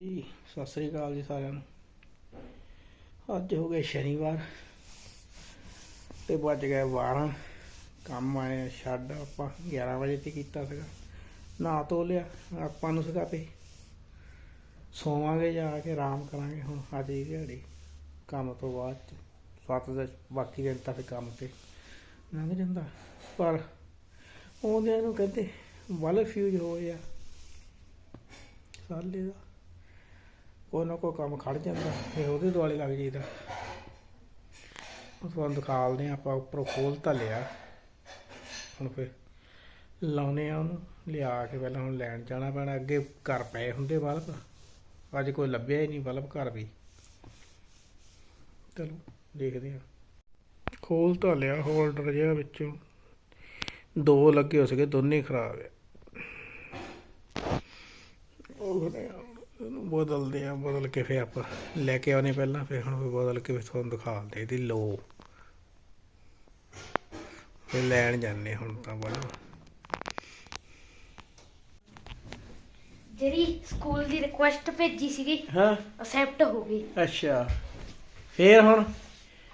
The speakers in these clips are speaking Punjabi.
ਜੀ, ਸਤਿ ਸ੍ਰੀ ਅਕਾਲ ਜੀ ਸਾਰਿਆਂ ਨੂੰ। ਅੱਜ ਹੋ ਗਿਆ ਸ਼ਨੀਵਾਰ ਤੇ ਵੱਜ ਗਏ 12 ਕੰਮ ਆਏ ਛੱਡ ਆਪਾਂ 11 ਵਜੇ ਤੇ ਕੀਤਾ ਸੀਗਾ। ਨਹਾ ਧੋ ਲਿਆ, ਆਪਾਂ ਨੂੰ ਸੀਗਾ ਤੇ ਸੋਵਾਂਗੇ ਜਾ ਕੇ, ਆਰਾਮ ਕਰਾਂਗੇ ਹੁਣ ਅੱਜ ਦੀ ਦਿਹਾੜੀ, ਕੰਮ ਤੋਂ ਬਾਅਦ ਸੱਤ ਦੇ ਬਾਕੀ ਦਿਨ ਤੱਕ ਕੰਮ ਤੇ ਲੰਘ ਜਾਂਦਾ। ਪਰ ਆਉਂਦਿਆਂ ਨੂੰ ਕਹਿੰਦੇ, ਵੱਲ ਫਿਊਜ਼ ਹੋਏ ਆ ਸਾਲੇ ਦਾ ਕੋਈ ਨਾ ਕੋਈ ਕੰਮ ਖੜ ਜਾਂਦਾ ਫਿਰ ਉਹਦੇ ਦੁਆਲੇ ਲੱਗ ਜਾਈਦਾ। ਉਸ ਨੂੰ ਦਿਖਾਲਦੇ ਹਾਂ ਆਪਾਂ, ਉੱਪਰੋਂ ਖੋਲ ਤਾਂ ਲਿਆ। ਹੁਣ ਫਿਰ ਲਾਉਨੇ ਆ ਉਹਨੂੰ, ਲਿਆ ਕੇ ਪਹਿਲਾਂ ਹੁਣ ਲੈਣ ਜਾਣਾ ਪੈਣਾ, ਅੱਗੇ ਘਰ ਪਏ ਹੁੰਦੇ ਬਲਬ। ਅੱਜ ਕੋਈ ਲੱਭਿਆ ਹੀ ਨਹੀਂ ਬਲਬ ਘਰ ਵੀ। ਚਲੋ, ਦੇਖਦੇ ਹਾਂ। ਖੋਲ ਤਾਂ ਲਿਆ, ਹੋਲਡਰ ਜਿਹਾ ਵਿੱਚੋਂ। ਦੋ ਲੱਗੇ ਹੋ ਸਕੇ ਦੋਨੇ ਖਰਾਬ ਆ। ਉਹ ਨੇ ਇਹਨੂੰ ਬਦਲਦੇ ਆ ਬਦਲ ਕੇ ਫੇ ਆਪਾਂ ਲੈ ਕੇ ਆਉਣੇ ਪਹਿਲਾਂ ਫੇ ਹੁਣ ਫਿਰ ਬਦਲ ਕੇ ਫਿਰ ਤੁਹਾਨੂੰ ਦਿਖਾਉਂਦੇ ਇਹਦੀ ਲੋ। ਫੇ ਲੈਣ ਜਾਂਦੇ ਹੁਣ ਤਾਂ ਬਲੋ ਜਿਹੜੀ ਸਕੂਲ ਦੀ ਰਿਕੁਐਸਟ ਭੇਜੀ ਸੀਗੀ ਹਾਂ। ਅਸੈਪਟ ਹੋ ਗਈ। ਅੱਛਾ। ਫੇਰ ਹੁਣ?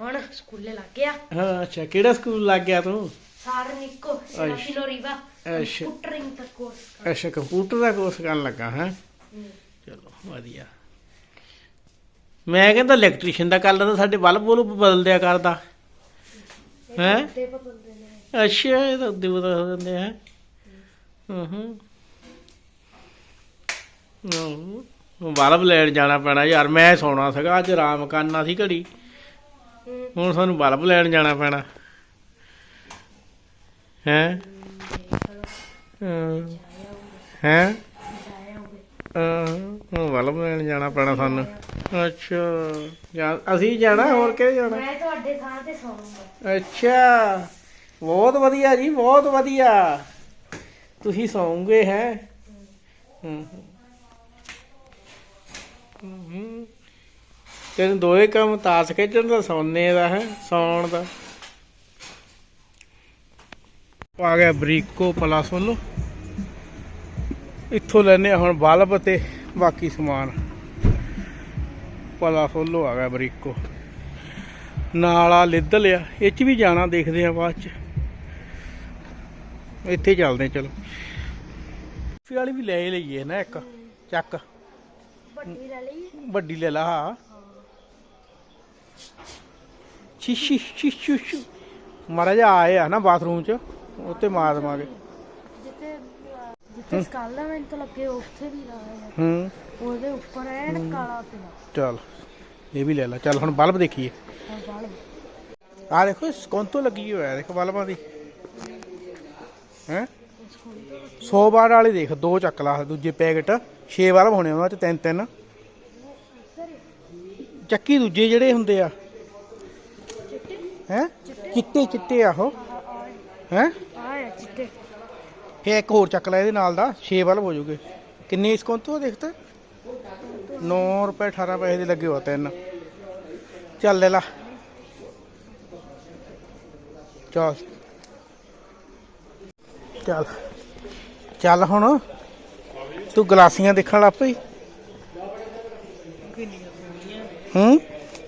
ਹੁਣ ਸਕੂਲੇ ਲੱਗ ਗਿਆ। ਹਾਂ ਅੱਛਾ। ਕਿਹੜਾ ਸਕੂਲ ਲੱਗ ਗਿਆ ਤੂੰ? ਸਾਰ ਨਿੱਕੋ ਰੀਵਾ ਅੱਛਾ। ਕੰਪਿਊਟਰਿੰਗ ਦਾ ਕੋਰਸ ਅੱਛਾ ਕੰਪਿਊਟਰ ਦਾ ਕੋਰਸ ਕਰਨ ਲੱਗਾ ਹੈ। ਵਧੀਆ। ਮੈਂ ਕਹਿੰਦਾ ਇਲੈਕਟ੍ਰੀਸ਼ੀਅਨ ਦਾ ਕਰ ਲੈਂਦਾ ਸਾਡੇ ਬਲਬ ਬੁਲਬ ਬਦਲ ਦਿਆ ਕਰਦਾ ਹੈਂ? ਅੱਛਾ ਇਹ ਤਾਂ ਉੱਦੇ ਬਦਲ ਹੋ ਜਾਂਦੇ ਹੈ ਹੂੰ। ਹੂੰ ਬਲਬ ਲੈਣ ਜਾਣਾ ਪੈਣਾ ਯਾਰ ਮੈਂ ਸੌਣਾ ਸੀਗਾ ਅੱਜ ਆਰਾਮ ਕਰਨਾ ਸੀ ਘੜੀ। ਹੁਣ ਸਾਨੂੰ ਬਲਬ ਲੈਣ ਜਾਣਾ ਪੈਣਾ। ਹੈ ਹੈ? ਹੋਵੇ ਹੁਣ ਬਲਬ ਲੈਣ ਜਾਣਾ ਪੈਣਾ ਸਾਨੂੰ। ਅੱਛਾ ਜਾਂ ਅਸੀਂ ਜਾਣਾ ਹੋਰ ਕਿਹੜੇ ਜਾਣਾ? ਮੈਂ ਤੁਹਾਡੇ ਥਾਂ ਤੇ ਸੌਂਗਾ। ਅੱਛਾ ਬਹੁਤ ਵਧੀਆ ਜੀ ਬਹੁਤ ਵਧੀਆ। ਤੁਸੀਂ ਸੌਂਗੇ ਹੈ? ਹੂੰ ਹੂੰ। ਤੈਨੂੰ ਦੋਏ ਕੰਮ ਤਾਸ ਖੇਡਣ ਦਾ ਸੌਣੇ ਦਾ ਹੈ ਸੌਣ ਦਾ। ਆ ਗਿਆ ਬਰੀਕੋ ਪਲਸ ਵੱਲੋਂ। ਇੱਥੋਂ ਲੈਨੇ ਆ ਹੁਣ ਬਲਬ ਤੇ ਬਾਕੀ ਸਮਾਨ। ਪਲਸ ਵੱਲੋਂ ਆ ਗਿਆ ਬਰੀਕੋ। ਨਾਲ ਆ ਲਿੱਦਲ ਆ ਇਹ ਚ ਵੀ ਜਾਣਾ ਦੇਖਦੇ ਆ ਬਾਅਦ ਚ। ਇੱਥੇ ਚੱਲਦੇ ਚਲੋ। ਫੀ ਵਾਲੀ ਵੀ ਲੈ ਲਈਏ ਨਾ ਇੱਕ ਚੱਕ। ਵੱਡੀ ਲੈ ਲਈ। ਵੱਡੀ ਲੈ ਲਾ ਹਾਂ। ਸ਼ੀਸ਼ੀ ਸ਼ੀਸ਼ੂ ਸ਼ੂ ਮਾੜਾ ਜਿਹਾ ਆਏ ਆ ਨਾ ਬਾਥਰੂਮ ਚ ਉੱਤੇ ਮਾਰ ਦਵਾਂਗੇ। ਜਿੱਥੇ ਸਕਾਲਮੈਂਟ ਲੱਗੇ ਉੱਥੇ ਵੀ ਲਾਇਆ ਹੂੰ। ਉਹਦੇ ਉੱਪਰ ਐਨ ਕਾਲਾ ਤੇ ਚੱਲ ਇਹ ਵੀ ਲੈ ਲਾ। ਚੱਲ ਹੁਣ ਬਲਬ ਦੇਖੀਏ। ਵਾਲ ਆ ਦੇਖੋ ਸਕੌਂਤੋ ਲੱਗੀ ਹੋਇਆ ਦੇਖੋ ਬਲਬਾਂ ਦੀ। ਹੈ? 100 ਵਾਟ ਵਾਲੀ ਦੇਖ ਦੋ ਚੱਕ ਲਾ ਦੂਜੇ ਪੈਕਟ। 6 ਬਲਬ ਹੋਣੇ ਉਹਨਾਂ ਚ ਤਿੰਨ ਤਿੰਨ। ਚੱਕੀ ਦੂਜੇ ਜਿਹੜੇ ਹੁੰਦੇ ਆ। ਹੈ? ਚਿੱਟੇ ਚਿੱਟੇ ਆ ਉਹ। ਹੈ? ਆਇਆ ਚਿੱਟੇ। ਫੇ ਇੱਕ ਹੋਰ ਚੱਕ ਲੈ ਇਹਦੇ ਨਾਲ ਦਾ 6 ਬਲਬ ਹੋ ਜੂਗੇ ਕਿੰਨੇ ਸਕੌਂਤੋ ਦੇਖ ਤਾ? 9 ਰੁਪਏ 18 ਪੈਸੇ ਦੇ ਲੱਗੇ ਹੋ ਤਿੰਨ। ਚੱਲ ਲੈ ਲਾ। ਚੱਲ। ਚੱਲ। ਚੱਲ ਹੁਣ। ਤੂੰ ਗਲਾਸੀਆਂ ਦੇਖਣ ਲੱਗ ਪਈ? ਹੂੰ?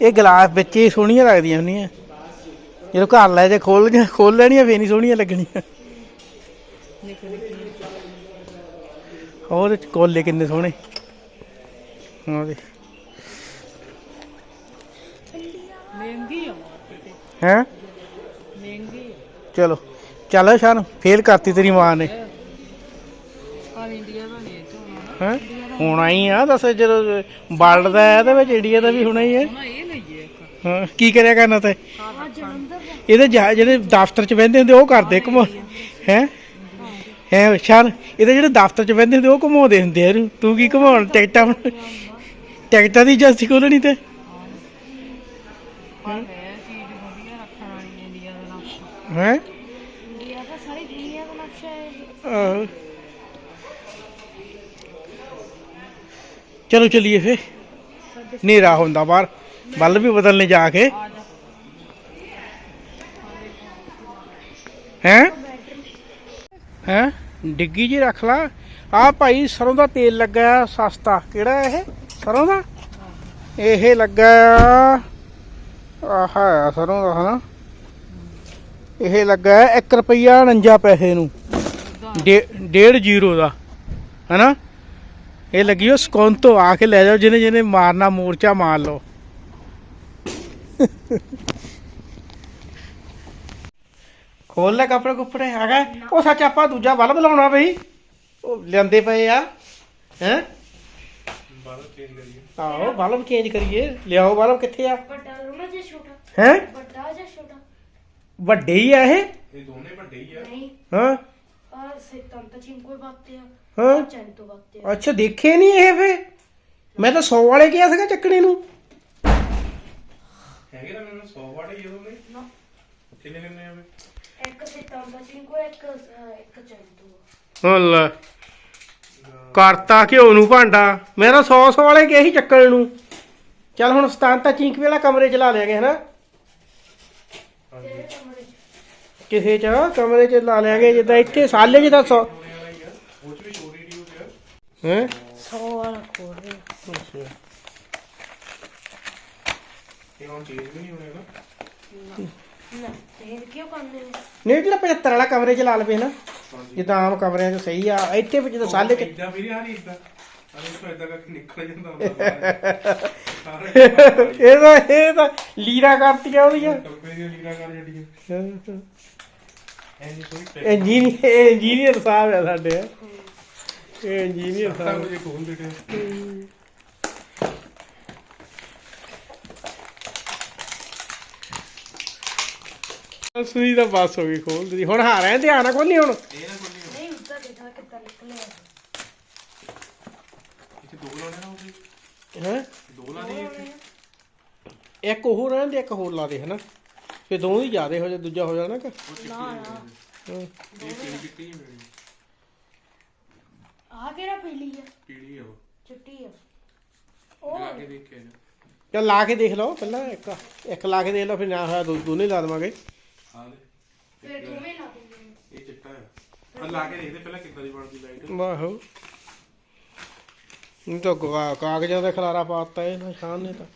ਇਹ ਗਲਾਸ ਵਿੱਚ ਹੀ ਸੋਹਣੀਆਂ ਲੱਗਦੀਆਂ ਹੁੰਦੀਆਂ। ਜਦੋਂ ਘਰ ਲੈ ਜੇ ਖੋਲ ਖੋਲ ਲੈਣੀਆਂ, ਫੇਰ ਨਹੀਂ ਸੋਹਣੀਆਂ ਲੱਗਣੀਆਂ। ਉਹਦੇ ਚ ਕੋਲੇ ਕਿੰਨੇ ਸੋਹਣੇ? ਉਹਦੇ ਮਹਿੰਗੀ ਆ। ਹੈ? ਮਹਿੰਗੀ। ਚਲੋ। ਚੱਲ ਸ਼ਾਨ ਫੇਲ ਕਰਤੀ ਤੇਰੀ ਮਾਂ ਨੇ। ਆ ਇੰਡੀਆ ਦਾ ਨਹੀਂ ਹੈ? ਹੋਣਾ ਹੀ ਆ ਦੱਸ ਜਦੋਂ ਵਰਲਡ ਦਾ ਹੈ ਤੇ ਵਿੱਚ ਇੰਡੀਆ ਦਾ ਵੀ ਹੋਣਾ ਹੀ ਹੈ। ਇਹ ਲਈਏ ਹਾਂ ਕੀ ਕਰਿਆ ਕਰਨਾ ਤੇ? ਇਹਦੇ ਜਿਹੜੇ ਦਫ਼ਤਰ ਚ ਬਹਿੰਦੇ ਹੁੰਦੇ ਉਹ ਕਰਦੇ ਘੁਮਾ ਹੈ? ਹੈ ਸ਼ਾਨ ਇਹਦੇ ਜਿਹੜੇ ਦਫ਼ਤਰ ਚ ਬਹਿੰਦੇ ਹੁੰਦੇ ਉਹ ਘੁਮਾਉਂਦੇ ਹੁੰਦੇ ਆ ਇਹਨੂੰ। ਤੂੰ ਕੀ ਘੁਮਾਉਣ? ਟਿਕਟਾਂ ਟਿਕਟਾਂ ਦੀ ਏਜੰਸੀ ਖੋਲਣੀ ਤੇ। ਹੈ ਸਾਰੀ। ਚਲੋ ਚਲੀਏ ਫੇ ਹਨੇਰਾ ਹੁੰਦਾ ਬਾਹਰ। ਬੱਲ ਵੀ ਬਦਲਨੇ ਜਾ ਕੇ। ਹੈ? ਹੈ? ਡਿੱਗੀ ਜੀ ਰੱਖ ਲਾ। ਆ ਭਾਈ ਸਰੋਂ ਦਾ ਤੇਲ ਲੱਗਾ ਆ, ਸਸਤਾ। ਕਿਹੜਾ ਇਹ? ਸਰੋਂ ਦਾ? ਇਹ ਲੱਗਾ ਆਹ ਹੈ ਸਰੋਂ ਦਾ, ਹਨਾ? ਇਹ ਲੱਗਾ 1 ਰੁਪਿਆ 49 ਪੈਸੇ ਨੂੰ। ਡੇ- ਡੇਢ ਜ਼ੀਰੋ ਦਾ, ਹਨਾ? ਇਹ ਲੱਗੀ ਉਹ ਤੋਂ ਆ ਕੇ ਲੈ ਜਾਓ। ਜਿਹਨੇ ਜਿਹਨੇ ਮਾਰਨਾ ਮੋਰਚਾ, ਮਾਰ ਲਓ। ਖੋਲ ਲੈ ਕੱਪੜੇ ਕੁਪੜੇ ਹੈਗਾ ਉਹ ਸੱਚ ਆਪਾਂ ਦੂਜਾ ਬਲਬ ਲਾਉਣਾ ਬਈ। ਉਹ ਲਿਆਂਦੇ ਪਏ ਆ ਹੈ? ਬਲਬ ਚੇਂਜ ਕਰੀਏ। ਲਿਆਓ ਬਲਬ ਕਿੱਥੇ ਆ? ਹੈ? ਵੱਡੇ ਹੀ ਆ ਇਹ। ਅੱਛਾ ਦੇਖੇ ਨਹੀਂ ਇਹ ਫੇ? ਮੈਂ ਤਾਂ 100 ਵਾਲੇ ਕਿਹਾ ਸੀਗਾ ਚੱਕਣੇ ਨੂੰ। ਹੈਗੇ ਤਾਂ ਮੈਨੂੰ 100 ਵਾਲੇ ਹੀ ਉਹਨੇ ਨਾ। ਕਿੰਨੇ ਕਿੰਨੇ ਆਵੇ 1 settembre 5 e 1 102 ਹਲਾ। ਕਰਤਾ ਘਿਓ ਨੂੰ ਭਾਂਡਾ। ਮੇਰਾ 100 100 ਵਾਲੇ ਕੇ ਹੀ ਚੱਕਣ ਨੂੰ। ਚੱਲ ਹੁਣ ਸਤਾਨ ਤਾਂ ਚੀਂਕ ਵਾਲਾ ਕਮਰੇ ਚ ਲਾ ਲਿਆਗੇ ਹਨਾ? ਕਿਹੜੇ ਕਮਰੇ ਚ? ਕਿਸੇ ਚ ਕਮਰੇ ਚ ਲਾ ਲਿਆਗੇ ਜਿੱਦਾਂ ਇੱਥੇ ਸਾਲੇ ਜਿਹਦਾ 100 ਹੈ? ਸੌ ਵਾਲਾ ਖੋਲ ਰਹੇ ਅੱਛਾ। ਨਾ ਤੇ ਕਿਉਂ ਕਰਨੇ ਨੇ ਨਹੀਂ ਜਿਹੜਾ 75 ਵਾਲਾ ਕਮਰੇ ਚ ਲਾ ਲਵੇ ਨਾ ਜਿੱਦਾਂ ਆਮ ਕਮਰਿਆਂ ਚ ਸਹੀ ਆ ਇੱਥੇ ਵੀ ਜਦੋਂ ਸਾਲੇ ਚ ਇਦਾਂ ਵੀ ਨਹੀਂ ਇਦਾਂ। ਅਰੇ ਤੋਂ ਇਦਾਂ ਕਰਕੇ ਨਿਕਲ ਜਾਂਦਾ ਹੁੰਦਾ ਇਹ ਤਾਂ ਇਹ ਤਾਂ ਲੀਰਾ ਕਰਤੀਆਂ ਉਹਦੀਆਂ। ਟੱਪੇ ਲੀਰਾ ਕਰ ਜੱਡੀਆਂ ਇੰਜੀਨੀਅਰ ਇੰਜੀਨੀਅਰ ਸਾਹਿਬ ਆ ਸਾਡੇ। ਇਹ ਇੰਜੀਨੀਅਰ ਸਾਹਿਬ। ਮੁਝੇ ਖੋਲ ਦੇਤੇ। ਸੂਈ ਦਾ ਬਸ ਹੋ ਗਈ ਖੋਲ ਦਿੱਤੀ। ਹੁਣ ਹਾਰਾਂ ਧਿਆਨ ਨਾਲ ਖੋਲੀ ਹੁਣ। ਇਹ ਨਾ ਖੋਲੀ ਨਹੀਂ ਉੱਧਰ ਦੇਖਾ ਕਿੱਦਾਂ ਨਿਕਲਿਆ ਇੱਥੇ ਦੋ ਲਾਉਣੇ ਨਾ ਉਹਦੇ। ਹੈ? ਦੋ ਲਾਣੇ ਇੱਥੇ। ਇੱਕ ਹੋਰ ਰਹਿਣ ਦੇ ਇੱਕ ਹੋਰ ਲਾ ਦੇ ਹਨਾ? ਫੇ ਦੋਵੇਂ ਹੀ ਜ਼ਿਆਦੇ ਹੋ ਜਾ ਦੂਜਾ ਹੋ ਜਾਣਾ ਕਿ? ਉਹ ਚਿੱਟੀ ਨਾ ਨਾ। ਹਾਂ। ਇਹ ਪੀਲੀ ਚਿੱਟੀ ਹੀ ਮੇਰੀ ਆ। ਕਿਹੜਾ ਪੀਲੀ ਆ? ਪੀਲੀ ਆ ਉਹ। ਚਿੱਟੀ ਆ। ਲਾ ਉਹ ਕੇ ਦੇਖ ਕੇ ਆ ਜਾ ਚੱਲ ਲਾ ਕੇ ਦੇਖ ਲਓ ਪਹਿਲਾਂ ਇੱਕ ਇੱਕ ਲਾ ਕੇ ਦੇਖ ਲਓ ਫਿਰ ਨਾ ਹੋਇਆ ਦੋ ਦੋਨੇ ਲਾ ਦੇਵਾਂਗੇ। ਆ ਦੇ ਫਿਰ ਦੋਵੇਂ ਲਾ ਦਿੰਦੇ ਨੇ ਇਹ ਚਿੱਟਾ ਆ ਆ ਲਾ ਕੇ ਦੇਖਦੇ ਪਹਿਲਾਂ ਕਿੱਦਾਂ ਦੀ ਬਣਦੀ ਲਾਈਟ ਵਾਹੋ। ਇਹ ਤਾਂ ਕਾ- ਕਾਗਜ਼ਾਂ ਦਾ ਖਲਾਰਾ ਪਾਤਾ ਇਹ ਨਿਸ਼ਾਨ ਨੇ ਤਾਂ।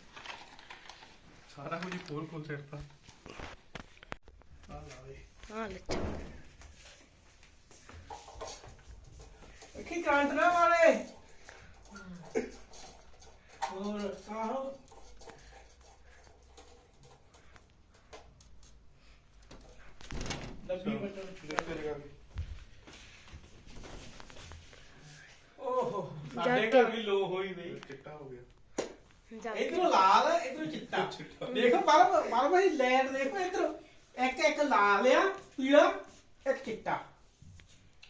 ਸਾਰਾ ਕੁਝ ਖੋਲ ਖੋਲ ਸਿੱਟਤਾ ਆ ਲਾ ਦੇ। ਹਾਂ ਲੱਚਾ ਕੀ ਕਾਂਟਨਾ ਵਾਲੇ। ਹੋਰ ਆਹੋ ਡੱਬੀ ਬੱਟਣ ਦੇਖ ਤੇ ਲਗਾ ਕੇ ਓਹੋ। ਸਾਡੇ ਕੇ। ਘਰ ਵੀ ਲੋ ਹੋਈ ਬਈ ਚਿੱਟਾ ਹੋ ਗਿਆ। ਇਧਰੋਂ ਲਾਲ ਇਧਰੋਂ ਚਿੱਟਾ। ਦੇਖੋ ਦੇਖੋ ਇਧਰੋਂ। ਇੱਕ ਇੱਕ ਲਾਲ ਆ ਪੀਲਾ ਇੱਕ ਚਿੱਟਾ।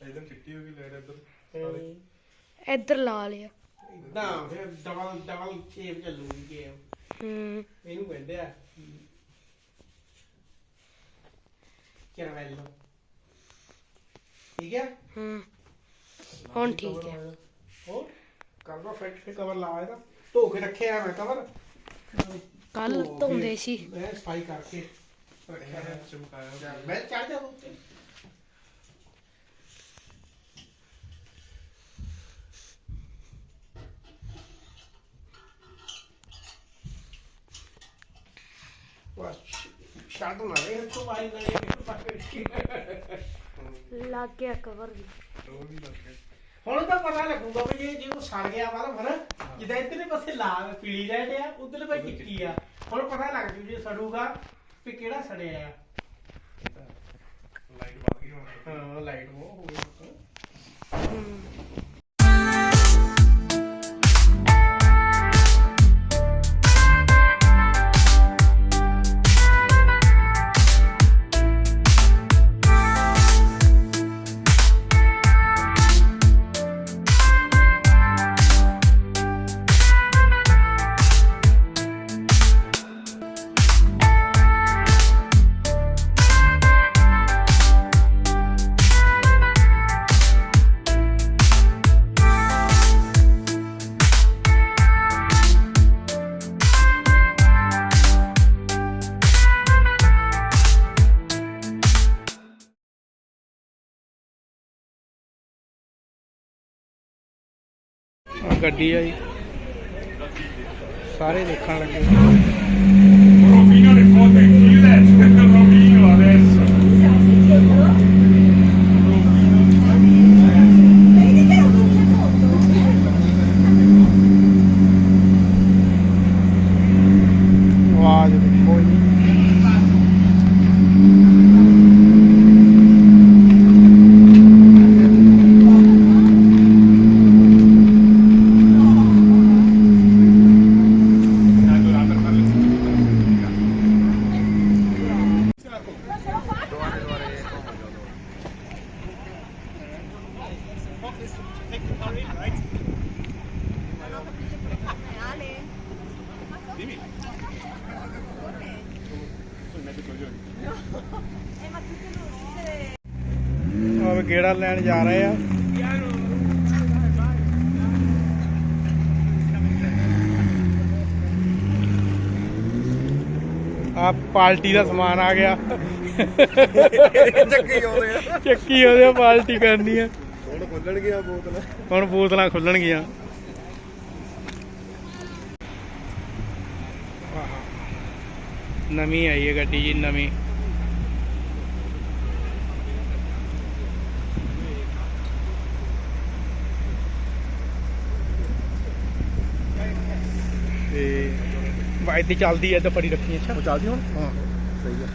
ਇਦਾਂ ਚਿੱਟੀ ਹੋ ਗਈ ਲਾਈਟ ਇੱਧਰ। ਇੱਧਰ ਲਾ ਲਿਆ ਇਦਾਂ ਫਿਰ ਡਬਲ ਡਬਲ ਸ਼ੇਪ ਚੱਲੂਗੀ ਗੇਮ। ਹੂੰ। ਇਹਨੂੰ ਕਹਿੰਦੇ ਆ ਕੈਰਵੈਲੋ ਠੀਕ ਹੈ ਹੂੰ ਹੁਣ ਠੀਕ ਹੈ ਹੋਰ ਕਰਵਾ ਫਿੱਟ ਤੇ ਕਵਰ ਲਾ ਇਹਦਾ ਧੋ ਕੇ ਰੱਖਿਆ ਮੈਂ ਕਵਰ ਕੱਲ ਧੋ ਕੇ ਧੋਂਦੇ ਸੀ ਮੈਂ ਸਫ਼ਾਈ ਕਰਕੇ ਰੱਖਿਆ ਹੈ ਚਮਕਾਇਆ ਮੈਂ ਚੜ ਜਾ ਉੱਤੇ ਨਾ ਇਹ ਤੋਂ ਬਾਈ ਨਾ ਇਹ ਪਾਕੇ ਲੱਗ ਗਿਆ ਕਵਰ ਵੀ। ਉਹ ਵੀ ਲੱਗ ਗਿਆ। ਹੁਣ ਤਾਂ ਪਤਾ ਲੱਗੂਗਾ ਵੀ ਜੇ ਜੇ ਉਹ ਸੜ ਗਿਆ ਬਾਹਰ ਹਨਾ ਜਿੱਦਾਂ ਇੱਧਰਲੇ ਪਾਸੇ ਲਾਲ ਪੀਲੀ ਰਹਿ ਆ ਉਧਰਲੇ ਪਾਸੇ ਚਿੱਟੀ ਆ। ਹੁਣ ਪਤਾ ਲੱਗ ਜੂ ਜੇ ਸੜੂਗਾ ਵੀ ਕਿਹੜਾ ਸੜਿਆ ਆ। ਲਾਈਟ ਵੱਧ ਗਈ ਹੁਣ। ਹਾਂ ਲਾਈਟ ਉਹ ਹੋ ਗਈ। ਗੱਡੀ ਆਈ ਸਾਰੇ ਦੇਖਣ ਲੱਗੇ। ਗੇੜਾ ਲੈਣ ਜਾ ਰਹੇ ਆ। ਆ ਪਾਰਟੀ ਦਾ ਸਮਾਨ ਆ ਗਿਆ। ਚੱਕੀ ਆਉਂਦੇ ਆ। ਚੱਕੀ ਉਹਦੇ ਪਾਰਟੀ ਕਰਨੀ ਆ। ਹੁਣ ਖੁੱਲਣ ਗਿਆ ਬੋਤਲ। ਹੁਣ ਬੋਤਲਾਂ ਖੁੱਲਣਗੀਆਂ। ਨਵੀਂ ਆਈ ਹੈ ਗੱਡੀ ਜੀ ਨਵੀਂ ਤੇ ਬਾਈ ਤੇ ਚੱਲਦੀ ਐ ਤਾਂ ਫੜੀ ਰੱਖੀ ਅੱਛਾ। ਚੱਲਦੀ ਹੁਣ? ਹਾਂ। ਸਹੀ ਆ